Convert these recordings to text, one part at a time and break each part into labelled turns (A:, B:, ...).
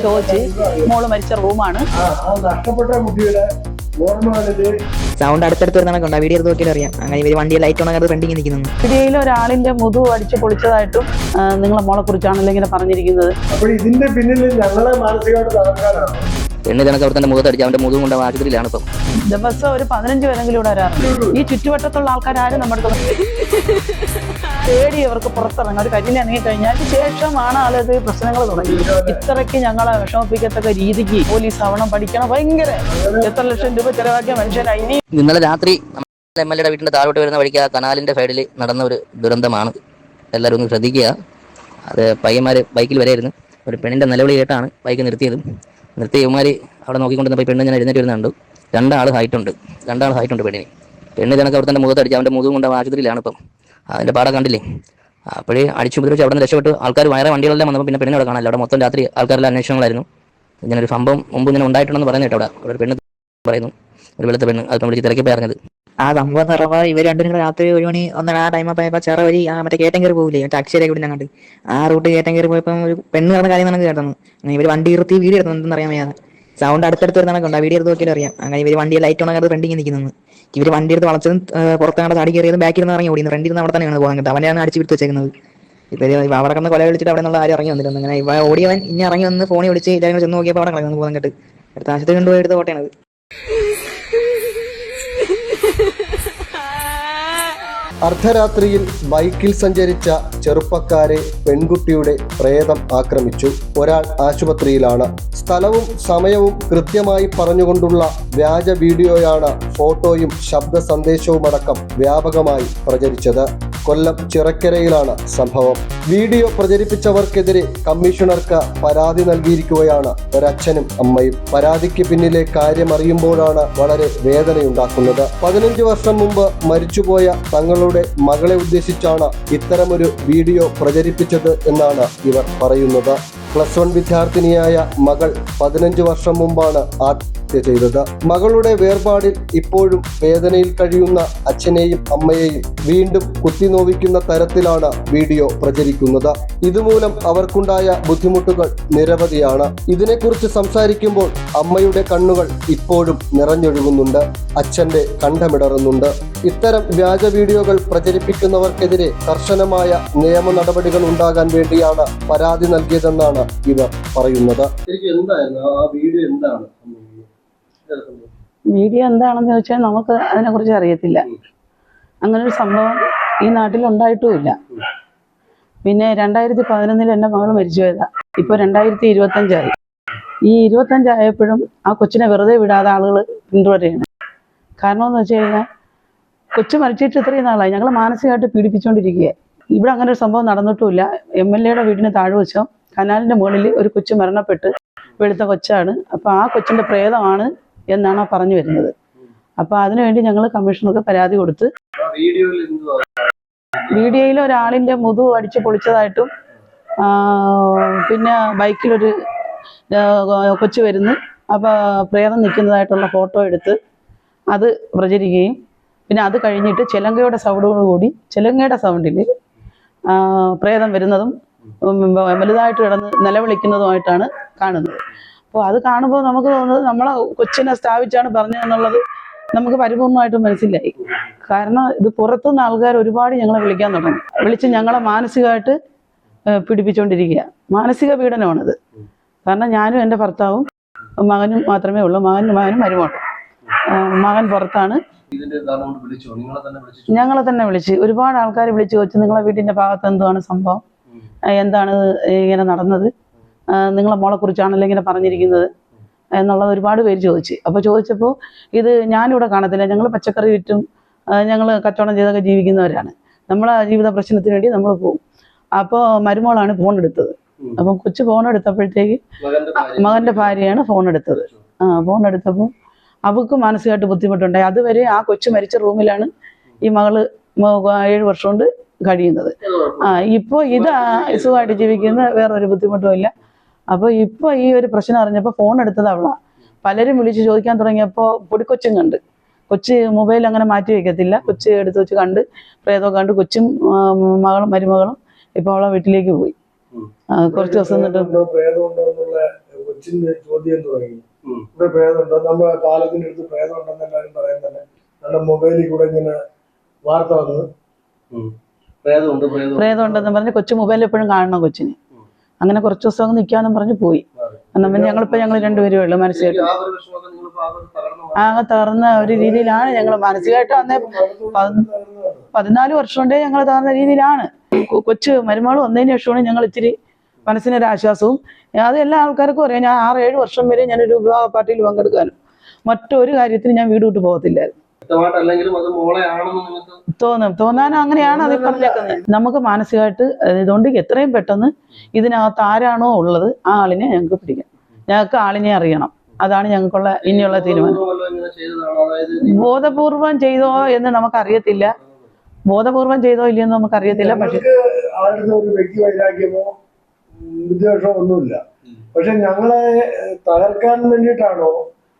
A: ചോദിച്ച് മോൾ മരിച്ച റൂമാണ്.
B: സൗണ്ട് അടുത്തടുത്ത് വരുന്ന കൊണ്ടാ വീഡിയോ എടുത്ത് നോക്കിയാൽ അറിയാം. അങ്ങനെ ഇവർ വണ്ടി ലൈറ്റ് ഓണാകാതെ ഫ്രണ്ടിങ് നിൽക്കുന്നു
A: പിടിയിൽ ഒരാളിന്റെ മുതു അടിച്ച് പൊളിച്ചതായിട്ടും നിങ്ങളെ മോളെ കുറിച്ചാണല്ലോ ഇങ്ങനെ പറഞ്ഞിരിക്കുന്നത്.
C: ഇതിന്റെ പിന്നിൽ ഞങ്ങളെ മാനസികമായിട്ട് തകർക്കാനാണ്
D: പെണ്ണ് കണക്ക് അവിടെ തന്നെ മുഖത്തടിച്ച് അവന്റെ മുഖം കൊണ്ട് ആശുപത്രിയിലാണ് ഇപ്പം.
A: ദിവസം ഒരു പതിനഞ്ച് പേരെങ്കിലും ഇവിടെ വരാറുണ്ട്. ഈ ചുറ്റുവട്ടത്തുള്ള ആൾക്കാരും നമ്മുടെ പേടി അവർക്ക് പുറത്തിറങ്ങാം. ഒരു കരിയിൽ ഇറങ്ങി കഴിഞ്ഞാൽ ശേഷമാണ് ആളത് പ്രശ്നങ്ങൾ തുടങ്ങി ഇത്രയ്ക്ക് ഞങ്ങളെ വിഷമിപ്പിക്കത്തക്ക രീതിക്ക് പോലീസ് ആവണം പഠിക്കണം. ഭയങ്കര എത്ര ലക്ഷം രൂപ ചെലവാക്കിയ മനുഷ്യനായി
D: ഇന്നലെ രാത്രി എം എൽ എയുടെ വീട്ടിന്റെ താഴോട്ട് വരുന്ന വഴിക്ക് ആ കനാലിന്റെ സൈഡിൽ നടന്ന ഒരു ദുരന്തമാണ്. എല്ലാവരും ഒന്ന് ശ്രദ്ധിക്കുക. അത് പയ്യന്മാർ ബൈക്കിൽ വരായിരുന്നു ഒരു പെണ്ണിന്റെ നിലവിളി കേട്ടാണ് ബൈക്ക് നിർത്തിയത്. നിർത്തി ഇവന്മാർ അവിടെ നോക്കിക്കൊണ്ടിരുന്നപ്പോൾ പെണ്ണ് ഞാൻ എഴുന്നേറ്റ് വരുന്നുണ്ട് രണ്ടാൾ ഹൈറ്റ് ഉണ്ട്. രണ്ടാൾ ഹൈറ്റ് ഉണ്ട് പെണ്ണിന്. പെണ്ണ് കണക്ക് അവിടെ തന്നെ മുഖത്തടിച്ച് അവന്റെ മുഖം കൊണ്ട് ആശുപത്രിയിലാണ് ഇപ്പം. അതിന്റെ പാടം കണ്ടില്ലേ? അപ്പോഴേ അടിച്ചു ഉപദ്രവിച്ച് അവിടെ നിന്ന് രക്ഷപ്പെട്ട് ആൾക്കാർ വേറെ വണ്ടികളെല്ലാം വന്നപ്പോൾ പിന്നെ പെണ്ണിനെ അവിടെ കാണാനില്ല അവിടെ മൊത്തം രാത്രി ആൾക്കാരെല്ലാം അന്വേഷണങ്ങളായിരുന്നു. ഇങ്ങനെ ഒരു സംഭവം മുമ്പ് ഇങ്ങനെ ഉണ്ടായിട്ടുണ്ടെന്ന് പറയുന്നത് അവിടെ. ഒരു പെണ്ണ് പറയുന്നു. ഒരു വെളുത്ത പെണ്ണ്. അത് വിളിച്ച് തിരക്കി പറഞ്ഞത്
B: ആ സംഭവം എന്ന് പറയുമ്പോൾ ഇവർ രണ്ടും രാത്രി ഒരു മണി ഒന്നര ആ ടൈം പോയപ്പോൾ ചെറ വഴി ആ മറ്റേ കേട്ടം കയറി പോകില്ലേ മറ്റേ അക്ഷരയൊക്കെ ഇവിടെ അങ്ങോട്ട്. ആ റൂട്ട് കേട്ടം കയറി പോയപ്പോൾ ഒരു പെണ്ണ് പറഞ്ഞ കാര്യം നമുക്ക് കേട്ടു ഇവർ വണ്ടി നിർത്തി വീട് എടുത്തു എന്തെന്ന് അറിയാൻ വയ്യാതെ. സൗണ്ട് അടുത്തടുത്ത് വരുന്ന ഉണ്ട് വീഡിയോ എടുത്ത് നോക്കിയാലും അറിയാം. അങ്ങനെ ഇവർ വണ്ടി ലൈറ്റ് ഉണ്ടെങ്കിൽ ഫ്രണ്ടിങ് നിൽക്കുന്നു ഇവർ വണ്ടി എടുത്ത് വളച്ചതും പുറത്തങ്ങടെ ചാടി കയറിയതും ബാക്കിൽ നിന്ന് ഇറങ്ങി ഓടി ഫ്രണ്ടിൽ നിന്ന് അവിടെ തന്നെയാണ് പോകുന്നത് അവനെയാണ് അടിച്ച് വിട്ട് വെച്ചേക്കുന്നത്. ഇപ്പൊ അവിടെ കന്ന് കൊല വിളിച്ചിട്ട് അവിടെ നിന്നുള്ള ആരും ഇറങ്ങി വന്നിരുന്നു. അങ്ങനെ ഇവ ഓടിയവൻ ഇനി ഇറങ്ങി വന്ന് ഫോണിൽ വിളിച്ച് ഇതായിരുന്നു ചെന്ന് നോക്കിയപ്പോൾ അവിടെ കിടക്കുന്നു പോകാൻ കേട്ട്. അടുത്ത ആശുപത്രി കൊണ്ടുപോയി എടുത്ത് കോട്ടയാണത്
C: അർദ്ധരാത്രിയിൽ ബൈക്കിൽ സഞ്ചരിച്ച ചെറുപ്പക്കാരെ പെൺകുട്ടിയുടെ പ്രേതം ആക്രമിച്ചു. ഒരാൾ ആശുപത്രിയിലാണ്. സ്ഥലവും സമയവും കൃത്യമായി പറഞ്ഞുകൊണ്ടുള്ള വ്യാജ വീഡിയോയാണ് ഫോട്ടോയും ശബ്ദ സന്ദേശവുമടക്കം വ്യാപകമായി പ്രചരിച്ചത്. കൊല്ലം ചിറക്കരയിലാണ് സംഭവം. വീഡിയോ പ്രചരിപ്പിച്ചവർക്കെതിരെ കമ്മീഷണർക്ക് പരാതി നൽകിയിരിക്കുകയാണ് ഒരച്ഛനും അമ്മയും. പരാതിക്ക് പിന്നിലെ കാര്യമറിയുമ്പോഴാണ് വളരെ വേദനയുണ്ടാക്കുന്നത്. പതിനഞ്ച് വർഷം മുമ്പ് മരിച്ചുപോയ തങ്ങളുടെ മകളെ ഉദ്ദേശിച്ചാണ് ഇത്തരമൊരു വീഡിയോ പ്രചരിപ്പിച്ചത് എന്നാണ് ഇവർ പറയുന്നത്. പ്ലസ് വൺ വിദ്യാർത്ഥിനിയായ മകൾ പതിനഞ്ച് വർഷം മുമ്പാണ് ആത്മഹത്യ ചെയ്തത്. മകളുടെ വേർപാടിൽ ഇപ്പോഴും വേദനയിൽ കഴിയുന്ന അച്ഛനെയും അമ്മയെയും വീണ്ടും കുത്തിനോവിക്കുന്ന തരത്തിലാണ് വീഡിയോ പ്രചരിക്കുന്നത്. ഇതുമൂലം അവർക്കുണ്ടായ ബുദ്ധിമുട്ടുകൾ നിരവധിയാണ്. ഇതിനെക്കുറിച്ച് സംസാരിക്കുമ്പോൾ അമ്മയുടെ കണ്ണുകൾ ഇപ്പോഴും നിറഞ്ഞൊഴുകുന്നുണ്ട്. അച്ഛന്റെ കണ്ഠമിടറുന്നുണ്ട്. ഇത്തരം വ്യാജ വീഡിയോകൾ പ്രചരിപ്പിക്കുന്നവർക്കെതിരെ കർശനമായ നിയമ നടപടികൾ ഉണ്ടാകാൻ വേണ്ടിയാണ് പരാതി നൽകിയതെന്നാണ് ഇവർ പറയുന്നത്. വീഡിയോ എന്താണ്?
A: വീഡിയോ എന്താണെന്ന് ചോദിച്ചാൽ നമുക്ക് അതിനെക്കുറിച്ച് അറിയത്തില്ല. അങ്ങനെ ഒരു സംഭവം ഈ നാട്ടിൽ ഉണ്ടായിട്ടുമില്ല. പിന്നെ രണ്ടായിരത്തി പതിനൊന്നിൽ എന്റെ മകൾ മരിച്ചു പോയതാ ഇപ്പോൾ രണ്ടായിരത്തി ഇരുപത്തഞ്ചായി. ഈ ഇരുപത്തഞ്ചായപ്പോഴും ആ കൊച്ചിനെ വെറുതെ വിടാതെ ആളുകൾ പിന്തുടരുകയാണ്. കാരണം എന്ന് വെച്ച് കഴിഞ്ഞാൽ കൊച്ചു മരിച്ചിട്ട് ഇത്രയും നാളായി. ഞങ്ങൾ മാനസികമായിട്ട് പീഡിപ്പിച്ചുകൊണ്ടിരിക്കുക ഇവിടെ അങ്ങനെ ഒരു സംഭവം നടന്നിട്ടുമില്ല. എം എൽ എയുടെ വീടിന് താഴ്വശം കനാലിന്റെ മുകളിൽ ഒരു കൊച്ചു മരണപ്പെട്ട് വെളുത്ത കൊച്ചാണ്. അപ്പോൾ ആ കൊച്ചിന്റെ പ്രേതമാണ് എന്നാണ് പറഞ്ഞു വരുന്നത്. അപ്പോൾ അതിനുവേണ്ടി ഞങ്ങൾ കമ്മീഷണർക്ക് പരാതി കൊടുത്ത്
C: വീഡിയോയിൽ
A: ഒരാളിന്റെ മുതു അടിച്ച് പൊളിച്ചതായിട്ടും പിന്നെ ബൈക്കിലൊരു കൊച്ചു വരുന്നു. അപ്പോൾ പ്രേതം നിൽക്കുന്നതായിട്ടുള്ള ഫോട്ടോ എടുത്ത് അത് പ്രചരിക്കുകയും പിന്നെ അത് കഴിഞ്ഞിട്ട് ചിലങ്കയുടെ സൗണ്ടോടുകൂടി ചിലങ്കയുടെ സൗണ്ടിൽ പ്രേതം വരുന്നതും വലുതായിട്ട് കിടന്ന് നിലവിളിക്കുന്നതുമായിട്ടാണ് കാണുന്നത്. അപ്പോൾ അത് കാണുമ്പോൾ നമുക്ക് തോന്നുന്നത് നമ്മളെ കൊച്ചിനെ സ്ഥാപിച്ചാണ് പറഞ്ഞതെന്നുള്ളത് നമുക്ക് പരിപൂർണമായിട്ടും മനസ്സിലായി. കാരണം ഇത് പുറത്തുനിന്ന് ആൾക്കാർ ഒരുപാട് ഞങ്ങളെ വിളിക്കാൻ തുടങ്ങി. വിളിച്ച് ഞങ്ങളെ മാനസികമായിട്ട് പിടിപ്പിച്ചുകൊണ്ടിരിക്കുക മാനസിക പീഡനമാണിത്. കാരണം ഞാനും എന്റെ ഭർത്താവും മകനും മാത്രമേ ഉള്ളൂ. മകനും മകനും മരുമോളും. മകൻ പുറത്താണ്. ഞങ്ങളെ തന്നെ വിളിച്ച്. ഒരുപാട് ആൾക്കാർ വിളിച്ച് വെച്ച് നിങ്ങളെ വീട്ടിന്റെ ഭാഗത്ത് എന്തുവാണ് സംഭവം? എന്താണ് ഇങ്ങനെ നടന്നത്? നിങ്ങളെ മോളെ കുറിച്ചാണല്ലോ ഇങ്ങനെ പറഞ്ഞിരിക്കുന്നത് എന്നുള്ളത് ഒരുപാട് പേര് ചോദിച്ചു. അപ്പോൾ ചോദിച്ചപ്പോൾ ഇത് ഞാനിവിടെ കാണത്തില്ല. ഞങ്ങൾ പച്ചക്കറി വിറ്റും ഞങ്ങൾ കച്ചവടം ചെയ്തൊക്കെ ജീവിക്കുന്നവരാണ്. നമ്മളെ ജീവിത പ്രശ്നത്തിന് വേണ്ടി നമ്മൾ പോകും അപ്പോൾ മരുമോളാണ് ഫോൺ എടുത്തത്. അപ്പം കൊച്ചു ഫോൺ എടുത്തപ്പോഴത്തേക്ക്
C: മകന്റെ
A: ഭാര്യയാണ് ഫോൺ എടുത്തത്. ആ ഫോൺ എടുത്തപ്പോൾ അവൾക്ക് മാനസികമായിട്ട് ബുദ്ധിമുട്ടുണ്ടായി. അതുവരെ ആ കൊച്ചു മരിച്ച റൂമിലാണ് ഈ മകൾ ഏഴ് വർഷം കൊണ്ട് കഴിയുന്നത്. ആ ഇപ്പോൾ ഇത് സുഖമായിട്ട് ജീവിക്കുന്ന വേറൊരു ബുദ്ധിമുട്ടും ഇല്ല. അപ്പോൾ ഇപ്പോൾ ഈ ഒരു പ്രശ്നം അറിഞ്ഞപ്പോൾ ഫോൺ എടുത്തത് അവളാ. പലരും വിളിച്ച് ചോദിക്കാൻ തുടങ്ങിയപ്പോൾ പൊടിക്കൊച്ചും കണ്ട് കൊച്ച് മൊബൈൽ അങ്ങനെ മാറ്റി വെക്കത്തില്ല. കൊച്ച് എടുത്ത് വെച്ച് കണ്ട് പ്രേതമൊക്കെ കണ്ട് കൊച്ചും മകളും മരുമകളും ഇപ്പൊ അവളെ വീട്ടിലേക്ക് പോയി. കുറച്ച് ദിവസം എന്നിട്ട്
E: പ്രേതം മൊബൈലിൽ കൂടെ ഇങ്ങനെ വാർത്ത വന്ന്
C: ഉം. പ്രേതമുണ്ട്. പ്രേതം
A: പ്രേതം പറഞ്ഞ് കൊച്ചു മൊബൈലിൽ എപ്പോഴും കാണണം കൊച്ചിന്. അങ്ങനെ കുറച്ച് ദിവസം അങ്ങ് നിൽക്കാന്നും പറഞ്ഞ് പോയി. എന്നാൽ പിന്നെ ഞങ്ങളിപ്പോൾ ഞങ്ങൾ രണ്ടുപേരും ഉള്ളു
C: മനസ്സിലായിട്ട്
A: ആകെ തകർന്ന ഒരു രീതിയിലാണ് ഞങ്ങൾ മാനസികമായിട്ട് അന്നേ പതി- പതിനാല് വർഷം കൊണ്ടേ ഞങ്ങൾ തകർന്ന രീതിയിലാണ്. കൊച്ചു മരുമകൾ വന്നതിന് ശേഷമാണ് ഞങ്ങൾ ഇച്ചിരി മനസ്സിനൊരു ആശ്വാസവും അത് എല്ലാ ആൾക്കാർക്കും അറിയാം. ഞാൻ ആറ് ഏഴ് വർഷം വരെ ഞാനൊരു വിവാഹ പാർട്ടിയിൽ പങ്കെടുക്കാനും മറ്റൊരു കാര്യത്തിന് ഞാൻ വീട് വിട്ട് പോകത്തില്ലായിരുന്നു. തോന്നും. തോന്നാൻ അങ്ങനെയാണ് അത് പറഞ്ഞേക്കുന്നത് നമുക്ക് മാനസികമായിട്ട് ഇതുകൊണ്ട് എത്രയും പെട്ടെന്ന് ഇതിനകത്ത് ആരാണോ ഉള്ളത് ആ ആളിനെ ഞങ്ങൾക്ക് പിടിക്കാം. ഞങ്ങൾക്ക് ആളിനെ അറിയണം. അതാണ് ഞങ്ങൾക്കുള്ള ഇനിയുള്ള തീരുമാനം. ബോധപൂർവം ചെയ്തോ എന്ന് നമുക്കറിയത്തില്ല. ബോധപൂർവം ചെയ്തോ ഇല്ലയെന്ന് നമുക്കറിയത്തില്ല. പക്ഷെ
E: വിദ്വേഷമോ ഒന്നുമില്ല. പക്ഷെ ഞങ്ങളെ തകർക്കാൻ വേണ്ടിയിട്ടാണോ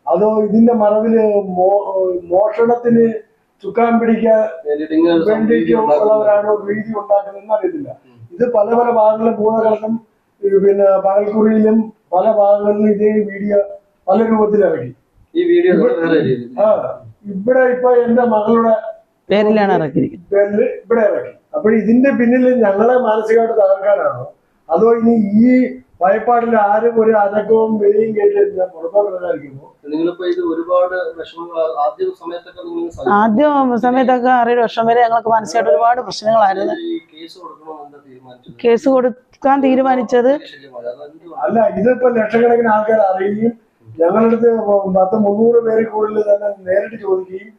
E: അതോ ഇതിന്റെ മറവിൽ മോഷണത്തിന് ചുക്കാൻ പിടിക്കാൻ
C: വേണ്ടിയിട്ട്.
E: ഉള്ളവരാണോ രീതി ഉണ്ടാക്കുന്നതെന്ന് അറിയത്തില്ല. ഇത് പല പല ഭാഗങ്ങളിലും ഭൂതകലം പിന്നെ പകൽക്കുറിയിലും പല ഭാഗങ്ങളിലും ഇതേ വീഡിയോ പല രൂപത്തിൽ ഇറങ്ങി.
C: ഈ വീഡിയോ
E: ആ ഇവിടെ ഇപ്പൊ എന്റെ മകളുടെ
A: പേരിലാണ് ഇറക്കി
E: പേരിൽ ഇവിടെ ഇറക്കി. അപ്പൊ ഇതിന്റെ പിന്നിൽ ഞങ്ങളെ മാനസികമായിട്ട് തകർക്കാനാണോ? അതോ ഇനി ഈ ഭയപ്പാടിൽ ആരും ഒരു അനക്കവും വെളിയും കേട്ടില്ല പുറത്തോട്ട്
C: നിങ്ങളിപ്പോ ഇത് ഒരുപാട് വിഷമങ്ങൾ ആദ്യ സമയത്തൊക്കെ നിങ്ങൾ സഹിച്ചു.
A: ആദ്യം സമയത്തൊക്കെ ആറേഴ് വർഷം വരെ ഞങ്ങൾക്ക് മനസ്സിലായിട്ട് ഒരുപാട് പ്രശ്നങ്ങളായിരുന്നു
C: കേസ്
A: കൊടുക്കാൻ തീരുമാനിച്ചത്?
E: അല്ല ഇതിപ്പോ ലക്ഷക്കണക്കിന് ആൾക്കാർ അറിയുകയും ഞങ്ങളടുത്ത് പത്ത് മുന്നൂറ് പേരെ കൂടുതൽ തന്നെ നേരിട്ട് ചോദിക്കുകയും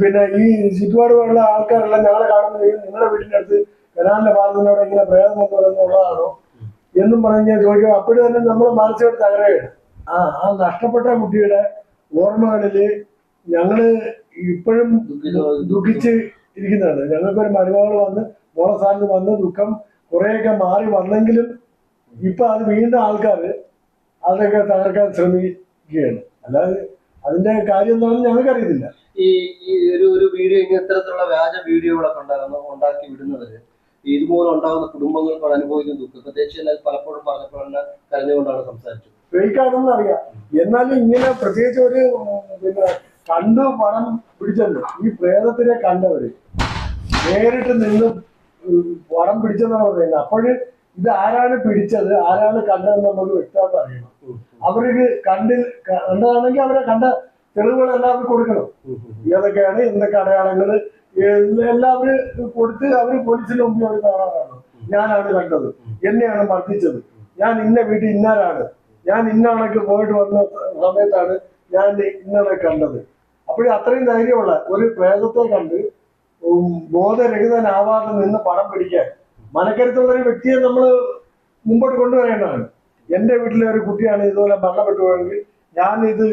E: പിന്നെ ഈ ചുറ്റുപാടുള്ള ആൾക്കാരെല്ലാം ഞങ്ങളെ കാണുന്നതും നിങ്ങളുടെ വീടിന്റെ അടുത്ത് കനാലിന്റെ ഭാഗത്തിനോട് ഇങ്ങനെ പ്രേതം എന്ന് പറയുന്നുള്ളതാണോ എന്നും പറഞ്ഞ് ചോദിക്കും. അപ്പോഴും തന്നെ നമ്മൾ മാനസികമായിട്ട് തകരുകയാണ്. ആ ആ നഷ്ടപ്പെട്ട കുട്ടിയുടെ ഓർമ്മകളിൽ ഞങ്ങൾ ഇപ്പോഴും
C: ദുഃഖിച്ച്
E: ഇരിക്കുന്നതാണ്. ഞങ്ങൾക്കൊരു മരുമകൾ വന്ന് മോളെ സ്ഥാനത്ത് വന്ന് ദുഃഖം കുറേയൊക്കെ മാറി വന്നെങ്കിലും ഇപ്പൊ അത് വീണ്ടും ആൾക്കാർ അതൊക്കെ തകർക്കാൻ ശ്രമിക്കുകയാണ്. അല്ലാതെ അതിന്റെ കാര്യം എന്താണെന്ന് ഞങ്ങൾക്കറിയത്തില്ല.
C: ഈ ഈ ഒരു ഒരു വീഡിയോ ഇത്തരത്തിലുള്ള വ്യാജ വീഡിയോകളൊക്കെ ഉണ്ടാകുന്ന ഉണ്ടാക്കി വിടുന്നവര് ഈ ഇതുമൂലം ഉണ്ടാകുന്ന കുടുംബങ്ങൾ അനുഭവിക്കുന്ന ദുഃഖം. പ്രത്യേകിച്ച് എല്ലാവരും പലപ്പോഴും പറഞ്ഞപ്പോഴാണ് കരഞ്ഞുകൊണ്ടാണ് സംസാരിച്ചത്.
E: ഫേക്കാണെന്ന് അറിയാം. എന്നാലും ഇങ്ങനെ പ്രത്യേകിച്ച് ഒരു പിന്നെ കണ്ടു പണം പിടിച്ചല്ലോ. ഈ പ്രേതത്തിനെ കണ്ടവര് നേരിട്ട് നിന്ന് പണം പിടിച്ചെന്നാണ് പറയുന്നത്. അപ്പോഴ് ഇത് ആരാണ് പിടിച്ചത് ആരാണ് കണ്ടതെന്ന് നമുക്ക് വ്യക്തമായിട്ട് അറിയണം. അവർക്ക് കണ്ടിൽ കണ്ടതാണെങ്കിൽ അവരെ കണ്ട തെളിവുകൾ എല്ലാവർക്കും കൊടുക്കണം ഏതൊക്കെയാണ് എന്തൊക്കെ അടയാളങ്ങൾ എല്ലാവരും കൊടുത്ത് അവർ പോലീസിന് മുമ്പിൽ അവർ കാണാറാണ്. ഞാനാണ് കണ്ടത്. എന്നെയാണ് മർദ്ദിച്ചത്. ഞാൻ ഇന്ന വീട്ടിൽ ഇന്നാരാണ്? ഞാൻ ഇന്നാണൊക്കെ പോയിട്ട് വന്ന സമയത്താണ് ഞാൻ ഇന്നലെ കണ്ടത്. അപ്പോഴും അത്രയും ധൈര്യമുള്ള ഒരു പ്രേതത്തെ കണ്ട് ബോധരഹിതനാവാതെ നിന്ന് പണം പിടിക്കാൻ. മനക്കരുത്തുള്ള ഒരു വ്യക്തിയെ നമ്മൾ മുമ്പോട്ട് കൊണ്ടുവരേണ്ടതാണ്. എന്റെ വീട്ടിലെ ഒരു കുട്ടിയാണ് ഇതുപോലെ മരണപ്പെട്ടു പോയെങ്കിൽ ഞാൻ ഇത്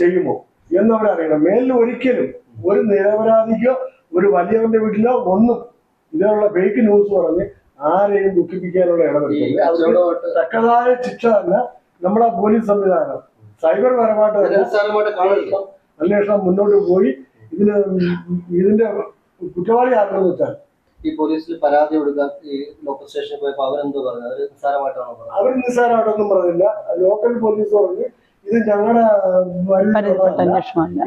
E: ചെയ്യുമോ? എന്നവരറിയണം മേലിൽ ഒരിക്കലും ഒരു നിരപരാധിക്കോ ഒരു വലിയവന്റെ വീട്ടിലോ ഒന്നും ഇതിനുള്ള ഫേക്ക് ന്യൂസ് പറഞ്ഞ് ആരെയും ദുഃഖിപ്പിക്കാനുള്ള ഇടപെടുത്തില്ല തക്കതായ ശിക്ഷ തന്നെ നമ്മുടെ പോലീസ് സംവിധാനം. സൈബർ പരമായിട്ട് തന്നെ അന്വേഷണം മുന്നോട്ട് പോയി. ഇതിന് ഇതിന്റെ കുറ്റവാളി ആരെന്ന് വെച്ചാൽ
C: ഈ പോലീസിൽ പരാതി കൊടുക്കാൻ ഈ ലോക്കൽ സ്റ്റേഷനിൽ പോയപ്പോ അവരെന്തോ പറഞ്ഞു? അവർ നിസ്സാരമായിട്ടാണോ
E: അവർ നിസ്സാരമായിട്ടൊന്നും പറഞ്ഞില്ല. ലോക്കൽ പോലീസ് പറഞ്ഞു ഇത് ഞങ്ങളുടെ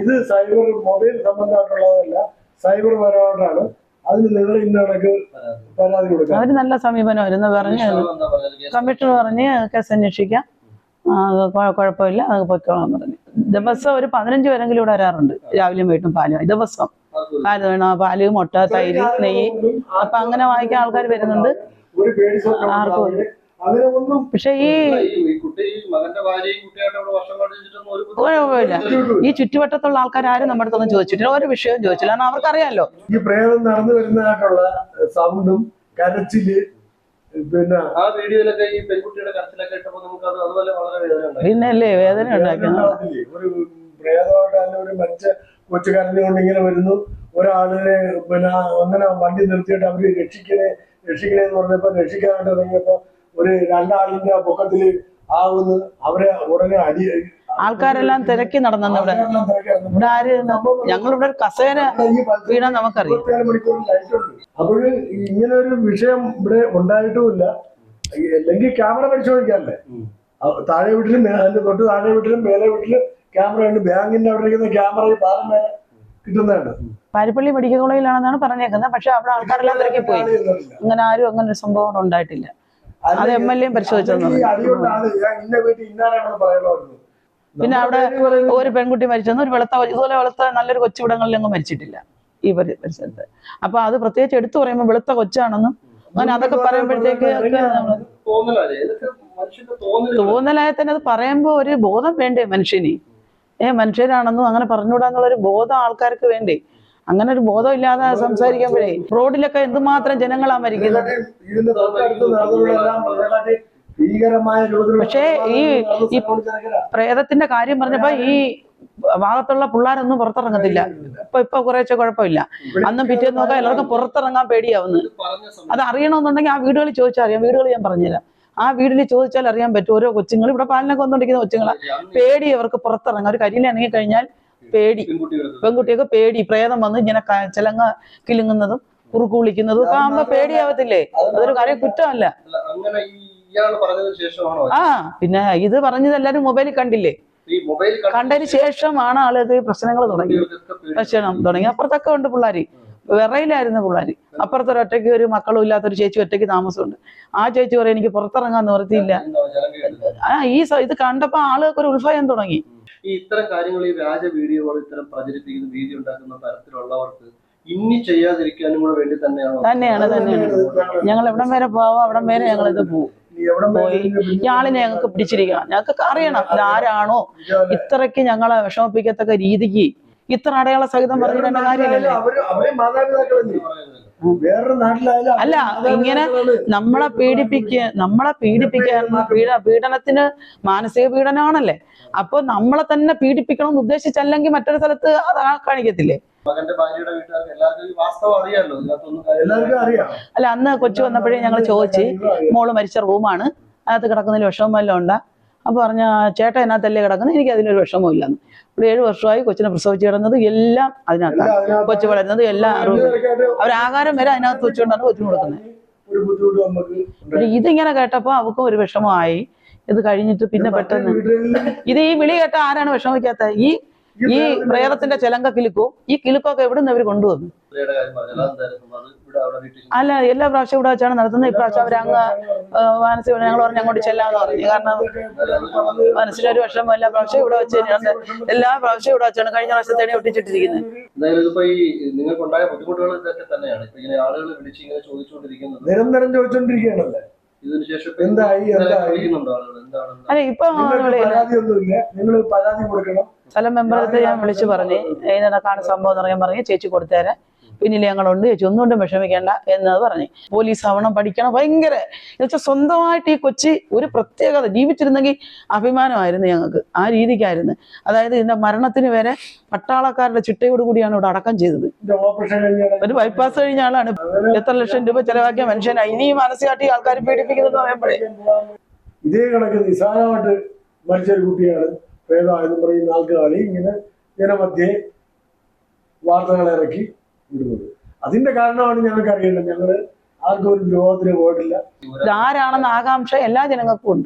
E: ഇത് സൈബർ മൊബൈൽ സംബന്ധമായിട്ടുള്ളതല്ല സൈബർ പരമായിട്ടാണ് അതിന് നിങ്ങൾ ഇന്നിടയ്ക്ക്
C: പരാതി
E: കൊടുക്കാം
A: അവർ നല്ല സമീപനമായിരുന്നു പറഞ്ഞു
C: കമ്മീഷണർ
A: കമ്മീഷണർ പറഞ്ഞ് കേസ് അന്വേഷിക്കാം. കുഴപ്പമില്ല. അത് പൊയ്ക്കോളാം പറഞ്ഞു. ദിവസം ഒരു പതിനഞ്ച് പേരെങ്കിലും ഇവിടെ വരാറുണ്ട്. രാവിലെയും വൈകിട്ടും പാലും. ദിവസം പാൽ വേണം? പാൽ മുട്ട തൈര് നെയ്യ്. അപ്പൊ അങ്ങനെ വാങ്ങിക്കാൻ ആൾക്കാർ വരുന്നുണ്ട്. ആർക്കും പക്ഷെ ഈ
C: ഈ
A: ചുറ്റുവട്ടത്തുള്ള ആൾക്കാരും നമ്മുടെ അടുത്തൊന്നും ചോദിച്ചിട്ടില്ല. ഒരു വിഷയവും ചോദിച്ചില്ല. കാരണം അവർക്കറിയാലോ.
E: ഈ പ്രേതം നടന്നു വരുന്നതായിട്ടുള്ള സൗണ്ടും കരച്ചിൽ പിന്നെ
C: ആ വീഡിയോയിലൊക്കെ ഈ പെൺകുട്ടിയുടെ കരച്ചിലൊക്കെ ഇട്ടപ്പോ നമുക്ക് അത് അതുപോലെ വളരെ വേദന
A: പിന്നെ അല്ലേ വേദന
E: ഉണ്ടാവത്തില്ലേ? ഒരു പ്രേതമായിട്ട് അല്ല ഒരു മനുഷ്യ കൊച്ചു കരഞ്ഞുകൊണ്ട് ഇങ്ങനെ വരുന്നു. ഒരാളിനെ പിന്നെ അങ്ങനെ വണ്ടി നിർത്തിയിട്ട് അവർ രക്ഷിക്കണേ രക്ഷിക്കണേന്ന് പറഞ്ഞപ്പോ രക്ഷിക്കാനായിട്ട് ഇറങ്ങിയപ്പോ ഒരു രണ്ടാളിന്റെ പൊക്കത്തിൽ ആവുന്നു. അവരെ ഉടനെ അടി
A: ആൾക്കാരെല്ലാം തിരക്കി നടന്നു ഇവിടെ. ഇവിടെ ആര് ഞങ്ങളിവിടെ ഒരു കസേര വീണാ നമുക്കറിയാം.
E: അപ്പോഴ് ഇങ്ങനെ ഒരു വിഷയം ഇവിടെ ഉണ്ടായിട്ടുമില്ല. അല്ലെങ്കിൽ ക്യാമറ പരിശോധിക്കാല്ലേ താഴെ വീട്ടിലും അതിന്റെ തൊട്ട് താഴെ വീട്ടിലും മേലെ വീട്ടിലും ക്യാമറ ഉണ്ട്. ബാങ്കിന്റെ അവിടെ ഇരിക്കുന്ന ക്യാമറ പാലം കിട്ടുന്നതാണ്.
A: പാരിപ്പള്ളി മെഡിക്കൽ കോളേജിലാണെന്നാണ് പറഞ്ഞേക്കുന്നത്. പക്ഷെ അവിടെ ആൾക്കാരെല്ലാം തിരക്കി പോയി അങ്ങനെ ആരും അങ്ങനെ ഒരു സംഭവം ഉണ്ടായിട്ടില്ല. അത് എം എൽ എയും പിന്നെ അവിടെ ഒരു പെൺകുട്ടി മരിച്ചെന്ന് ഒരു വെളുത്ത ഇതുപോലെ വെളുത്ത നല്ലൊരു കൊച്ചിവിടങ്ങളിലൊന്നും മരിച്ചിട്ടില്ല ഈ പരി- പരിസരത്ത് അപ്പൊ അത് പ്രത്യേകിച്ച് എടുത്തു പറയുമ്പോൾ വെളുത്ത കൊച്ചാണെന്നും അങ്ങനെ അതൊക്കെ പറയുമ്പോഴത്തേക്ക് തോന്നലായ തന്നെ അത് പറയുമ്പോൾ ഒരു ബോധം വേണ്ടേ മനുഷ്യന്? ഏ മനുഷ്യരാണെന്നും അങ്ങനെ പറഞ്ഞുകൂടാന്നുള്ള ഒരു ബോധം ആൾക്കാർക്ക് വേണ്ടേ? അങ്ങനെ ഒരു ബോധം ഇല്ലാതെ സംസാരിക്കുമ്പോഴേ റോഡിലൊക്കെ എന്തുമാത്രം ജനങ്ങളാ മരിക്കുന്നത്? പക്ഷേ ഈ- പ്രേതത്തിന്റെ കാര്യം പറഞ്ഞപ്പോ ഈ ഭാഗത്തുള്ള പിള്ളേരൊന്നും പുറത്തിറങ്ങത്തില്ല. ഇപ്പൊ ഇപ്പൊ കുറേശ്ശെ കുഴപ്പമില്ല. അന്നും പിറ്റേന്ന് നോക്കാൻ എല്ലാവർക്കും പുറത്തിറങ്ങാൻ പേടിയാവുന്നു. അത് അറിയണമെന്നുണ്ടെങ്കിൽ ആ വീടുകളിൽ ചോദിച്ചാൽ അറിയാം. വീടുകൾ ഞാൻ പറഞ്ഞുതരാം. ആ വീട്ടിൽ ചോദിച്ചാൽ അറിയാൻ പറ്റും. ഓരോ കൊച്ചുങ്ങൾ ഇവിടെ പാലിനൊക്കെ വന്നുകൊണ്ടിരിക്കുന്ന കൊച്ചുങ്ങളാ. പേടി അവർക്ക് പുറത്തിറങ്ങാം ഒരു കരിയിൽ ഇറങ്ങി കഴിഞ്ഞാൽ പേടി.
C: പെൺകുട്ടികൾക്ക്
A: പെൺകുട്ടിയൊക്കെ പേടി. പ്രേതം വന്ന് ഇങ്ങനെ ചിലങ്ങ കിലുങ്ങുന്നതും കുറുക്ക് വിളിക്കുന്നതും ഒക്കെ ആകുമ്പോ പേടിയാവത്തില്ലേ? അതൊരു കാര്യം കുറ്റമല്ല.
C: അല്ല, അങ്ങനെ ഈ ഇയാൾ ശേഷമാണോ?
A: ആ പിന്നെ ഇത് പറഞ്ഞത് എല്ലാരും മൊബൈലിൽ കണ്ടില്ലേ?
C: ഈ മൊബൈൽ
A: കണ്ടതിന് ശേഷമാണ് ആളുകൾക്ക് ഈ പ്രശ്നങ്ങൾ തുടങ്ങി.
C: ഭക്ഷണം
A: പ്രശ്നം തുടങ്ങി. അപ്പുറത്തൊക്കെ ഉണ്ട് പിള്ളാരി. വിറയിലായിരുന്നു പിള്ളാരി. അപ്പുറത്തൊരു ഒറ്റയ്ക്ക് ഒരു മക്കളും ഇല്ലാത്തൊരു ചേച്ചി ഒറ്റയ്ക്ക് താമസമുണ്ട്. ആ ചേച്ചി പറയും എനിക്ക് പുറത്തിറങ്ങാൻ നിവർത്തിയില്ല? ആ ഈ ഇത് കണ്ടപ്പോ ആളുകൾക്ക് ഒരു ഉത്ഭയം തുടങ്ങി.
C: ഈ ഇത്തരം കാര്യങ്ങൾ ഈ വ്യാജ വീഡിയോകൾ ഇത്തരം പ്രചരിപ്പിക്കുന്ന ഭീതി ഉണ്ടാക്കുന്ന തരത്തിലുള്ളവർക്ക് ഇനി ചെയ്യാതിരിക്കാനും കൂടെ വേണ്ടി തന്നെയാണോ?
A: തന്നെയാണ് തന്നെയാണ്. ഞങ്ങൾ എവിടം വരെ പോവാം അവിടം വരെ ഞങ്ങൾ ഇത്
E: പോവും ഇയാളെ
A: പോയി. ഞങ്ങൾക്ക് പിടിച്ചിരിക്കണം. ഞങ്ങൾക്ക് അറിയണം ഇതാരാണോ. ആരാണോ ഇത്രയ്ക്ക് ഞങ്ങളെ വിഷമിപ്പിക്കത്തക്ക രീതിക്ക് ഇത്ര അടയാള സഹിതം പറഞ്ഞിട്ടേണ്ട കാര്യമില്ലല്ലോ? അല്ല, ഇങ്ങനെ നമ്മളെ പീഡിപ്പിക്കുക നമ്മളെ പീഡിപ്പിക്കാൻ പീഡ പീഡനത്തിന് മാനസിക പീഡനമാണല്ലേ? അപ്പൊ നമ്മളെ തന്നെ പീഡിപ്പിക്കണം എന്ന് ഉദ്ദേശിച്ചല്ലെങ്കിൽ മറ്റൊരു സ്ഥലത്ത് അത് ആ കാണിക്കത്തില്ലേ? അല്ല അന്ന് കൊച്ചു വന്നപ്പോഴേ ഞങ്ങൾ ചോദിച്ചു മോൾ മരിച്ച റൂമാണ്. അതിനകത്ത് കിടക്കുന്നതിൽ വിഷമം വല്ലതും ഉണ്ടാ? അപ്പൊ പറഞ്ഞ ചേട്ടൻ അതിനകത്തല്ലേ കിടക്കുന്നത്? എനിക്ക് അതിനൊരു വിഷമവും ഇല്ലെന്ന് ഇവിടെ ഏഴ് വർഷമായി കൊച്ചിനെ പ്രസവിച്ച് കിടന്നത് എല്ലാം അതിനകത്താണ് കൊച്ചു വളരുന്നത് എല്ലാം അവരാഹാരം വരെ അതിനകത്ത് വെച്ചുകൊണ്ടാണ് കൊച്ചിന് കൊടുക്കുന്നത്. ഇതിങ്ങനെ കേട്ടപ്പോ അവക്കും ഒരു വിഷമമായി. ഇത് കഴിഞ്ഞിട്ട് പിന്നെ പെട്ടെന്ന് ഇത് ഈ വിളി കേട്ട ആരാണ് വിഷമിക്കാത്ത? ഈ ഈ പ്രേതത്തിന്റെ ചെലങ്ക കിലുക്കോ? ഈ കിലുക്കൊക്കെ എവിടെ നിന്ന് അവർ കൊണ്ടുവന്നു അല്ല എല്ലാ പ്രാവശ്യം ഇവിടെ വെച്ചാണ് നടത്തുന്നത്. ഇപ്രാവശ്യം അവരങ്ങ് മാനസിക ഞങ്ങൾ പറഞ്ഞു അങ്ങോട്ട് ചെല്ലാന്ന് പറഞ്ഞു. കാരണം മനസ്സിലൊരു വിഷമം എല്ലാ പ്രാവശ്യം ഇവിടെ വെച്ച് തന്നെയാണ് എല്ലാ പ്രാവശ്യം ഇവിടെ വെച്ചാണ് കഴിഞ്ഞ പ്രാവശ്യത്തേനെ ഒട്ടിച്ചിട്ടിരിക്കുന്നത്.
E: നിരന്തരം ചോദിച്ചോണ്ടിരിക്കുകയാണല്ലേ?
C: ഇതിന് ശേഷം
E: എന്തായി,
C: ഇന്നലെ
E: എന്തായി?
C: വിളിക്കുന്നുണ്ടോ ആളുകൾ? എന്താണ്?
A: അല്ല ഇപ്പൊ
E: പരാതിയൊന്നുമില്ല. നിങ്ങൾ പരാതി കൊടുക്കണം.
A: സ്ഥലം മെമ്പർ ഞാൻ വിളിച്ചു പറഞ്ഞു. ഇതിനൊക്കെയാണ് സംഭവം എന്ന് പറയാൻ പറഞ്ഞു. ചേച്ചി കൊടുത്തേരെ. പിന്നിൽ ഞങ്ങളുണ്ട് ചേച്ചി ഒന്നുകൊണ്ടും വിഷമിക്കേണ്ട എന്നത് പറഞ്ഞു പോലീസ് ആവണം പഠിക്കണം. ഭയങ്കര എന്നുവെച്ചാൽ സ്വന്തമായിട്ട് ഈ കൊച്ചി ഒരു പ്രത്യേകത. ജീവിച്ചിരുന്നെങ്കിൽ അഭിമാനമായിരുന്നു ഞങ്ങൾക്ക്. ആ രീതിക്കായിരുന്നു. അതായത് ഇതിന്റെ മരണത്തിന് വരെ പട്ടാളക്കാരുടെ ചിട്ടയോട് കൂടിയാണ് ഇവിടെ അടക്കം ചെയ്തത്. ഒരു ബൈപ്പാസ് കഴിഞ്ഞ ആളാണ്. എത്ര ലക്ഷം രൂപ ചെലവാക്കിയ മനുഷ്യനായി ഇനിയും മാനസികമായിട്ട് ആൾക്കാരെ ആൾക്കാർ പീഡിപ്പിക്കുന്നത് പറയുമ്പോഴേ.
E: ഇതേ കണക്ക് നിസ്സാരമായിട്ട് മരിച്ചൊരു കുട്ടിയാണ്. പ്രേതമായെന്ന് പറയുന്ന ആൾക്കാളി ഇങ്ങനെ ജനമധ്യേ വാർത്തകൾ ഇറക്കി വിടുന്നത് അതിന്റെ കാരണമാണ് ഞങ്ങൾക്ക് അറിയേണ്ടത് ഞങ്ങൾ ആർക്കും ഒരു ദ്രോഹത്തിന് പോയിട്ടില്ല.
A: ഇതാരാണെന്ന ആകാംക്ഷ എല്ലാ ജനങ്ങൾക്കും ഉണ്ട്.